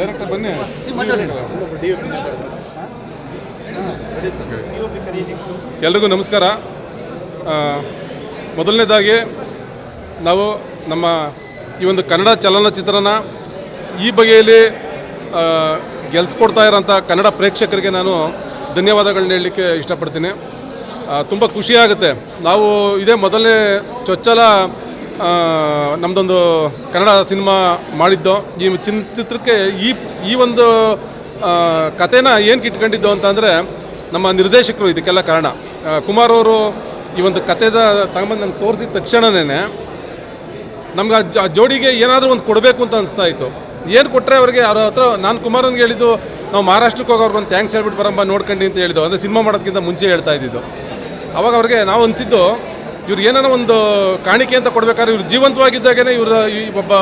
Director ಬನ್ನಿ. ಎಲ್ರಿಗೂ ನಮಸ್ಕಾರ. ಮೊದಲನೇದಾಗಿ ನಾವು ನಮ್ಮ ಈ ಒಂದು ಕನ್ನಡ ಚಲನಚಿತ್ರನ ಈ ಬಗೆಯಲ್ಲಿ ಗೆಲ್ಸ್ಕೊಡ್ತಾ ಇರೋಂಥ ಕನ್ನಡ ಪ್ರೇಕ್ಷಕರಿಗೆ ನಾನು ಧನ್ಯವಾದಗಳನ್ನ ಹೇಳಲಿಕ್ಕೆ ಇಷ್ಟಪಡ್ತೀನಿ. ತುಂಬ ಖುಷಿಯಾಗುತ್ತೆ. ನಾವು ಇದೇ ಮೊದಲನೇ ಚೊಚ್ಚಲ ನಮ್ಮದೊಂದು ಕನ್ನಡ ಸಿನಿಮಾ ಮಾಡಿದ್ದು, ಈ ಚಿತ್ರಕ್ಕೆ ಈ ಈ ಒಂದು ಕಥೆನ ಏನಕ್ಕೆ ಇಟ್ಕೊಂಡಿದ್ದು ಅಂತಂದರೆ ನಮ್ಮ ನಿರ್ದೇಶಕರು ಇದಕ್ಕೆಲ್ಲ ಕಾರಣ. ಕುಮಾರ್ ಅವರು ಈ ಒಂದು ಕಥೆದ ತಗೊಂಬಂದು ನಂಗೆ ತೋರಿಸಿದ ತಕ್ಷಣನೇ ನಮ್ಗೆ ಆ ಜೋಡಿಗೆ ಏನಾದರೂ ಒಂದು ಕೊಡಬೇಕು ಅಂತ ಅನಿಸ್ತಾ ಇತ್ತು. ಏನು ಕೊಟ್ಟರೆ ಅವರಿಗೆ ಅವ್ರ ಹತ್ರ ನಾನು ಕುಮಾರನ್ಗೆ ಹೇಳಿದ್ದು, ನಾವು ಮಹಾರಾಷ್ಟ್ರಕ್ಕೆ ಹೋಗಿ ಅವ್ರಿಗೊಂದು ಥ್ಯಾಂಕ್ಸ್ ಹೇಳ್ಬಿಟ್ಟು ಬರಂಬ ನೋಡ್ಕೊಂಡು ಅಂತ ಹೇಳಿದ್ದು. ಅಂದರೆ ಸಿನಿಮಾ ಮಾಡೋದಕ್ಕಿಂತ ಮುಂಚೆ ಹೇಳ್ತಾ ಇದ್ದಿದ್ದು. ಅವಾಗ ಅವ್ರಿಗೆ ನಾವು ಅನಿಸಿದ್ದು ಇವ್ರು ಏನಾನ ಒಂದು ಕಾಣಿಕೆ ಅಂತ ಕೊಡಬೇಕಾದ್ರೆ ಇವ್ರು ಜೀವಂತವಾಗಿದ್ದಾಗೇ ಇವರ ಈ ಒಬ್ಬ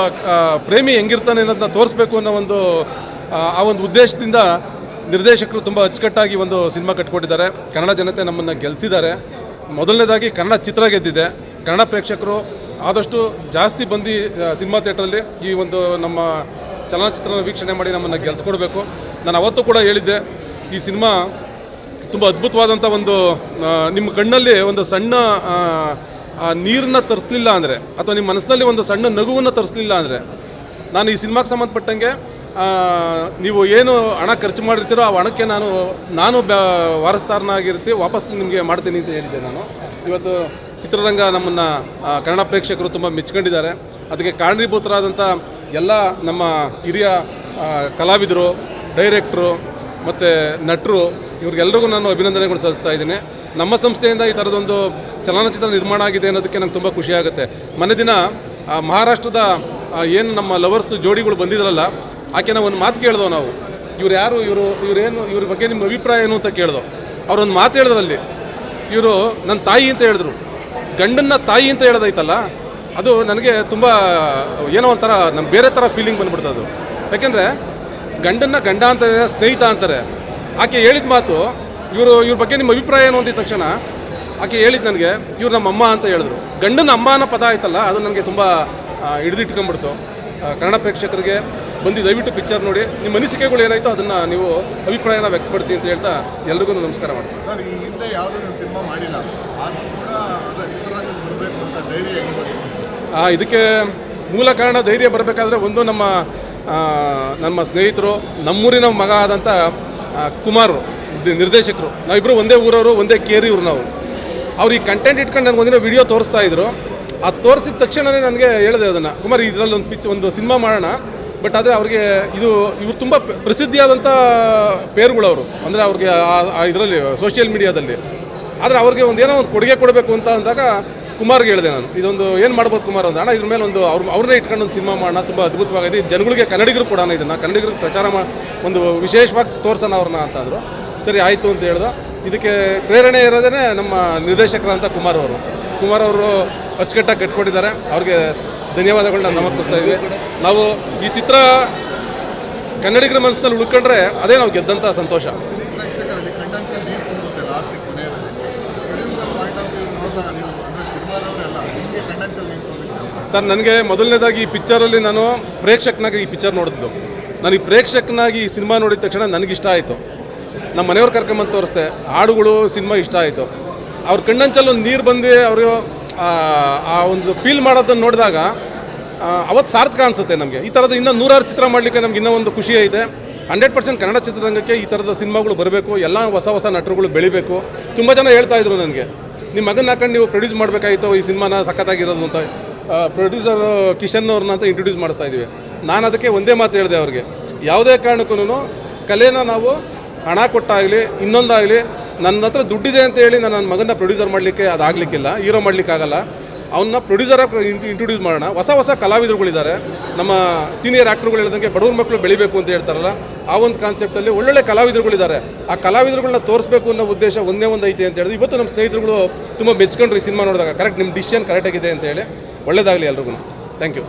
ಪ್ರೇಮಿ ಹೆಂಗಿರ್ತಾನೆ ಅನ್ನೋದನ್ನ ತೋರಿಸ್ಬೇಕು ಅನ್ನೋ ಒಂದು ಆ, ಒಂದು ಉದ್ದೇಶದಿಂದ ನಿರ್ದೇಶಕರು ತುಂಬ ಅಚ್ಚುಕಟ್ಟಾಗಿ ಒಂದು ಸಿನಿಮಾ ಕಟ್ಕೊಟ್ಟಿದ್ದಾರೆ ಕನ್ನಡ ಜನತೆ ನಮ್ಮನ್ನು ಗೆಲ್ಸಿದ್ದಾರೆ. ಮೊದಲನೇದಾಗಿ ಕನ್ನಡ ಚಿತ್ರ ಗೆದ್ದಿದೆ. ಕನ್ನಡ ಪ್ರೇಕ್ಷಕರು ಆದಷ್ಟು ಜಾಸ್ತಿ ಬಂದು ಸಿನಿಮಾ ಥಿಯೇಟ್ರಲ್ಲಿ ಈ ಒಂದು ನಮ್ಮ ಚಲನಚಿತ್ರನ ವೀಕ್ಷಣೆ ಮಾಡಿ ನಮ್ಮನ್ನು ಗೆಲ್ಸ್ಕೊಡ್ಬೇಕು. ನಾನು ಅವತ್ತು ಕೂಡ ಹೇಳಿದ್ದೆ ಈ ಸಿನಿಮಾ ತುಂಬ ಅದ್ಭುತವಾದಂಥ ಒಂದು ನಿಮ್ಮ ಕಣ್ಣಲ್ಲಿ ಒಂದು ಸಣ್ಣ ನೀರನ್ನ ತರಿಸ್ಲಿಲ್ಲ ಅಂದರೆ, ಅಥವಾ ನಿಮ್ಮ ಮನಸ್ಸಿನಲ್ಲಿ ಒಂದು ಸಣ್ಣ ನಗುವನ್ನು ತರಿಸ್ಲಿಲ್ಲ ಅಂದರೆ, ನಾನು ಈ ಸಿನಿಮಾಗೆ ಸಂಬಂಧಪಟ್ಟಂಗೆ ನೀವು ಏನು ಹಣ ಖರ್ಚು ಮಾಡಿರ್ತೀರೋ ಆ ಹಣಕ್ಕೆ ನಾನು ನಾನು ಬ್ಯಾ ವಾರಸ್ದಾರನಾಗಿರ್ತಿ ವಾಪಸ್ ನಿಮಗೆ ಮಾಡ್ತೀನಿ ಅಂತ ಹೇಳಿದ್ದೆ ನಾನು. ಇವತ್ತು ಚಿತ್ರರಂಗ ನಮ್ಮನ್ನು ಕನ್ನಡ ಪ್ರೇಕ್ಷಕರು ತುಂಬ ಮೆಚ್ಕೊಂಡಿದ್ದಾರೆ. ಅದಕ್ಕೆ ಕಾರಣೀಭೂತರಾದಂಥ ಎಲ್ಲ ನಮ್ಮ ಹಿರಿಯ ಕಲಾವಿದರು, ಡೈರೆಕ್ಟ್ರು ಮತ್ತು ನಟರು ಇವ್ರಿಗೆಲ್ಲರಿಗೂ ನಾನು ಅಭಿನಂದನೆಗಳು ಸಲ್ಲಿಸ್ತಾ ಇದ್ದೀನಿ. ನಮ್ಮ ಸಂಸ್ಥೆಯಿಂದ ಈ ಥರದೊಂದು ಚಲನಚಿತ್ರ ನಿರ್ಮಾಣ ಆಗಿದೆ ಅನ್ನೋದಕ್ಕೆ ನಂಗೆ ತುಂಬ ಖುಷಿಯಾಗುತ್ತೆ ಮನೆ ದಿನ ಮಹಾರಾಷ್ಟ್ರದ ಏನು ನಮ್ಮ ಲವರ್ಸ್ ಜೋಡಿಗಳು ಬಂದಿದ್ರಲ್ಲ, ಆಕೆನ ಒಂದು ಮಾತು ಕೇಳ್ದೋ ನಾವು. ಇವ್ರು ಯಾರು, ಇವರು, ಇವರೇನು, ಇವ್ರ ಬಗ್ಗೆ ನಿಮ್ಮ ಅಭಿಪ್ರಾಯ ಏನು ಅಂತ ಕೇಳ್ದೋ. ಅವ್ರೊಂದು ಮಾತು ಹೇಳಿದ್ರಲ್ಲಿ. ಇವರು ನನ್ನ ತಾಯಿ ಅಂತ ಹೇಳಿದ್ರು. ಗಂಡನ್ನ ತಾಯಿ ಅಂತ ಹೇಳೋದೈತಲ್ಲ ಅದು ನನಗೆ ತುಂಬ ಏನೋ ಒಂಥರ ನಮ್ಮ ಬೇರೆ ಥರ ಫೀಲಿಂಗ್ ಬಂದ್ಬಿಡ್ತದೆ ಅದು. ಯಾಕೆಂದರೆ ಗಂಡನ್ನ ಗಂಡ ಅಂತಾರೆ ಸ್ನೇಹಿತ ಅಂತಾರೆ. ಆಕೆ ಹೇಳಿದ ಮಾತು ಇವರು ಇವ್ರ ಬಗ್ಗೆ ನಿಮ್ಮ ಅಭಿಪ್ರಾಯ ಏನು ಅಂದಿದ ತಕ್ಷಣ ಆಕೆ ಹೇಳಿದ ನನಗೆ ಇವ್ರು ನಮ್ಮ ಅಮ್ಮ ಅಂತ ಹೇಳಿದ್ರು. ಗಂಡನ ಅಮ್ಮ ಅನ್ನೋ ಪದ ಆಯ್ತಲ್ಲ ಅದು ನನಗೆ ತುಂಬ ಹಿಡಿದಿಟ್ಕೊಂಡ್ಬಿಡ್ತು ಕನ್ನಡ ಪ್ರೇಕ್ಷಕರಿಗೆ ಬಂದು ದಯವಿಟ್ಟು ಪಿಕ್ಚರ್ ನೋಡಿ. ನಿಮ್ಮ ಅನಿಸಿಕೆಗಳು ಏನಾಯ್ತೋ ಅದನ್ನು ನೀವು ಅಭಿಪ್ರಾಯನ ವ್ಯಕ್ತಪಡಿಸಿ ಅಂತ ಹೇಳ್ತಾ ಎಲ್ರಿಗೂ ನಮಸ್ಕಾರ ಮಾಡ್ತೀನಿ. ಸರ್ ಈ ಹಿಂದೆ ಯಾವುದೂ ನೀವು ಸಿನಿಮಾ ಮಾಡಿಲ್ಲ. ಆದರೂ ಕೂಡ ಚಿತ್ರರಂಗಕ್ಕೆ ಬರಬೇಕು ಅಂತ ಧೈರ್ಯ ಇದಕ್ಕೆ ಮೂಲ ಕಾರಣ ಧೈರ್ಯ ಬರಬೇಕಾದ್ರೆ ಒಂದು ನಮ್ಮ ನಮ್ಮ ಸ್ನೇಹಿತರು, ನಮ್ಮೂರಿನ ಮಗ ಆದಂಥ ಕುಮಾರ್ ನಿರ್ದೇಶಕರು. ನಾವಿಬ್ಬರು ಒಂದೇ ಊರವರು, ಒಂದೇ ಕೇರಿ ಇವರು ನಾವು. ಅವ್ರು ಈ ಕಂಟೆಂಟ್ ಇಟ್ಕೊಂಡು ನನಗೆ ಒಂದಿನ ವಿಡಿಯೋ ತೋರಿಸ್ತಾ ಇದ್ರು. ಅದು ತೋರಿಸಿದ ತಕ್ಷಣವೇ ನನಗೆ ಹೇಳಿದೆ ಅದನ್ನು. ಕುಮಾರ್, ಇದರಲ್ಲಿ ಒಂದು ಪಿಚ್ ಒಂದು ಸಿನಿಮಾ ಮಾಡೋಣ. ಬಟ್ ಆದರೆ ಅವ್ರಿಗೆ ಇದು, ಇವರು ತುಂಬ ಪ್ರಸಿದ್ಧಿಯಾದಂಥ ಅವರು ಅಂದರೆ ಅವ್ರಿಗೆ ಇದರಲ್ಲಿ ಸೋಷಿಯಲ್ ಮೀಡಿಯಾದಲ್ಲಿ ಆದರೆ ಅವ್ರಿಗೆ ಒಂದು ಏನೋ ಒಂದು ಕೊಡುಗೆ ಕೊಡಬೇಕು ಅಂತ ಅಂದಾಗ ಕುಮಾರ್ಗೆ ಹೇಳಿದೆ ನಾನು. ಇದೊಂದು ಏನು ಮಾಡ್ಬೋದು ಕುಮಾರ್ ಅಂತ. ಅಣ್ಣ, ಇದ್ರ ಮೇಲೆ ಒಂದು ಅವ್ರ ಅವ್ರನ್ನೇ ಇಟ್ಕೊಂಡು ಒಂದು ಸಿನಿಮಾ ಮಾಡೋಣ. ತುಂಬ ಅದ್ಭುತವಾಗಿದೆ. ಜನಗಳಿಗೆ ಕನ್ನಡಿಗರು ಕೊಡೋಣ ಇದನ್ನು. ಕನ್ನಡಿಗರು ಪ್ರಚಾರ ಮಾ, ಒಂದು ವಿಶೇಷವಾಗಿ ತೋರ್ಸೋಣ ಅವ್ರನ್ನ ಅಂತಂದರು. ಸರಿ, ಆಯಿತು ಅಂತ ಹೇಳ್ದೆ. ಇದಕ್ಕೆ ಪ್ರೇರಣೆ ಇರೋದೇ ನಮ್ಮ ನಿರ್ದೇಶಕರಂತ ಕುಮಾರ್ ಅವರು. ಕುಮಾರ್ ಅವರು ಅಚ್ಚುಕಟ್ಟಾಗಿ ಕಟ್ಕೊಂಡಿದ್ದಾರೆ. ಅವ್ರಿಗೆ ಧನ್ಯವಾದಗಳನ್ನ ಸಮರ್ಪಿಸ್ತಾ ಇದ್ದೀವಿ ನಾವು ಈ ಚಿತ್ರ ಕನ್ನಡಿಗರ ಮನಸ್ಸಿನಲ್ಲಿ ಉಳ್ಕೊಂಡ್ರೆ ಅದೇ ನಾವು ಗೆದ್ದಂಥ ಸಂತೋಷ ಸಿನಿ ಪ್ರೇಕ್ಷಕರಲ್ಲಿ ಕಣ್ಣಂಚಲ್ಲಿ ನೀರು ತುಂಬುತ್ತೆ ಲಾಸ್ಟಿಗೆ ಕೊನೆಯಲ್ಲಿ ಪ್ರೊಡ್ಯೂಸರ್ ಪಾಯಿಂಟ್ ಆಫ್ ವ್ಯೂ ನೋಡಿದಾಗ ನೀವು ಅಂದರೆ ಸಿನಿಮಾದವರೆಲ್ಲ ನಿಮಗೆ ಕಣ್ಣಂಚಲ್ಲಿ ನೀರು ತುಂಬಿತ್ತು ಸರ್, ನನಗೆ ಮೊದಲನೇದಾಗಿ ಈ ಪಿಕ್ಚರಲ್ಲಿ ನಾನು ಪ್ರೇಕ್ಷಕನಾಗಿ ಈ ಪಿಕ್ಚರ್ ನೋಡಿದ್ದು. ನನಗೆ ಪ್ರೇಕ್ಷಕನಾಗಿ ಈ ಸಿನಿಮಾ ನೋಡಿದ ತಕ್ಷಣ ನನಗಿಷ್ಟ ಆಯಿತು. ನಮ್ಮ ಮನೆಯವ್ರು ಕರ್ಕೊಂಬಂದು ತೋರಿಸ್ದೆ, ಹಾಡುಗಳು, ಸಿನಿಮಾ ಇಷ್ಟ ಆಯಿತು. ಅವ್ರ ಕಣ್ಣಂಚಲ್ಲಿ ಒಂದು ನೀರು ಬಂದು ಅವರು, ಆ ಒಂದು ಫೀಲ್ ಮಾಡೋದನ್ನು ನೋಡಿದಾಗ ಅವತ್ತು ಸಾರ್ಥಕ ಅನಿಸುತ್ತೆ ನಮಗೆ. ಈ ಥರದ ಇನ್ನೂ ನೂರಾರು ಚಿತ್ರ ಮಾಡಲಿಕ್ಕೆ ನಮ್ಗೆ ಇನ್ನೂ ಒಂದು ಖುಷಿ ಐತೆ. ಹಂಡ್ರೆಡ್ ಪರ್ಸೆಂಟ್ ಕನ್ನಡ ಚಿತ್ರರಂಗಕ್ಕೆ ಈ ಥರದ ಸಿನಿಮಾಗಳು ಬರಬೇಕು, ಎಲ್ಲ ಹೊಸ ಹೊಸ ನಟರುಗಳು ಬೆಳಿಬೇಕು. ತುಂಬ ಜನ ಹೇಳ್ತಾ ಇದ್ರು ನನಗೆ ನಿಮ್ಮ ಮಗನ ಹಾಕೊಂಡು ನೀವು ಪ್ರೊಡ್ಯೂಸ್ ಮಾಡಬೇಕಾಯಿತು ಈ ಸಿನಿಮಾನ ಸಖತ್ತಾಗಿರೋದು ಅಂತ. ಪ್ರೊಡ್ಯೂಸರ್ ಕಿಶನ್ ಅವ್ರನ್ನ ಅಂತ ಇಂಟ್ರೊಡ್ಯೂಸ್ ಮಾಡಿಸ್ತಾ ಇದ್ದೀವಿ. ನಾನು ಅದಕ್ಕೆ ಒಂದೇ ಮಾತು ಹೇಳಿದೆ ಅವ್ರಿಗೆ. ಯಾವುದೇ ಕಾರಣಕ್ಕೂ ಕಲೆನ ನಾವು ಹಣ ಕೊಟ್ಟಾಗಲಿ, ಇನ್ನೊಂದಾಗಲಿ ನನ್ನ ಹತ್ರ ದುಡ್ಡಿದೆ ಅಂತ ಹೇಳಿ ನಾನು ನನ್ನ ಮಗನ ಪ್ರೊಡ್ಯೂಸರ್ ಮಾಡಲಿಕ್ಕೆ ಅದಾಗಲಿಕ್ಕಿಲ್ಲ ಹೀರೋ ಮಾಡಲಿಕ್ಕಾಗಲ್ಲ. ಅವನ್ನ ಪ್ರೊಡ್ಯೂಸರ್ ಇಂಟ್ರೊಡ್ಯೂಸ್ ಮಾಡೋಣ. ಹೊಸ ಹೊಸ ಕಲಾವಿದರುಗಳಿದ್ದಾರೆ. ನಮ್ಮ ಸೀನಿಯರ್ ಆ್ಯಕ್ಟ್ರುಗಳು ಹೇಳ್ದಂಗೆ ಬಡವ್ರ ಮಕ್ಕಳು ಬೆಳಿಬೇಕು ಅಂತ ಹೇಳ್ತಾರಲ್ಲ, ಆ ಒಂದು ಕಾನ್ಸೆಪ್ಟಲ್ಲಿ ಒಳ್ಳೊಳ್ಳೆ ಕಲಾವಿದರುಗಳಿದ್ದಾರೆ. ಆ ಕಲಾವಿದರುಗಳನ್ನ ತೋರಿಸ್ಬೇಕು ಅನ್ನೋ ಉದ್ದೇಶ ಒಂದೇ ಒಂದು ಐತೆ ಅಂತ ಹೇಳಿದ್ರೆ ಇವತ್ತು ನಮ್ಮ ಸ್ನೇಹಿತರುಗಳು ತುಂಬ ಮೆಚ್ಕೊಂಡ್ರಿ ಸಿನಿಮಾ ನೋಡಿದಾಗ. ಕರೆಕ್ಟ್ ನಿಮ್ಮ ಡಿಸಿಷನ್ ಕರೆಕ್ಟಾಗಿದೆ ಅಂತ ಹೇಳಿ. ಒಳ್ಳೇದಾಗಲಿ ಎಲ್ರಿಗೂ. Thank you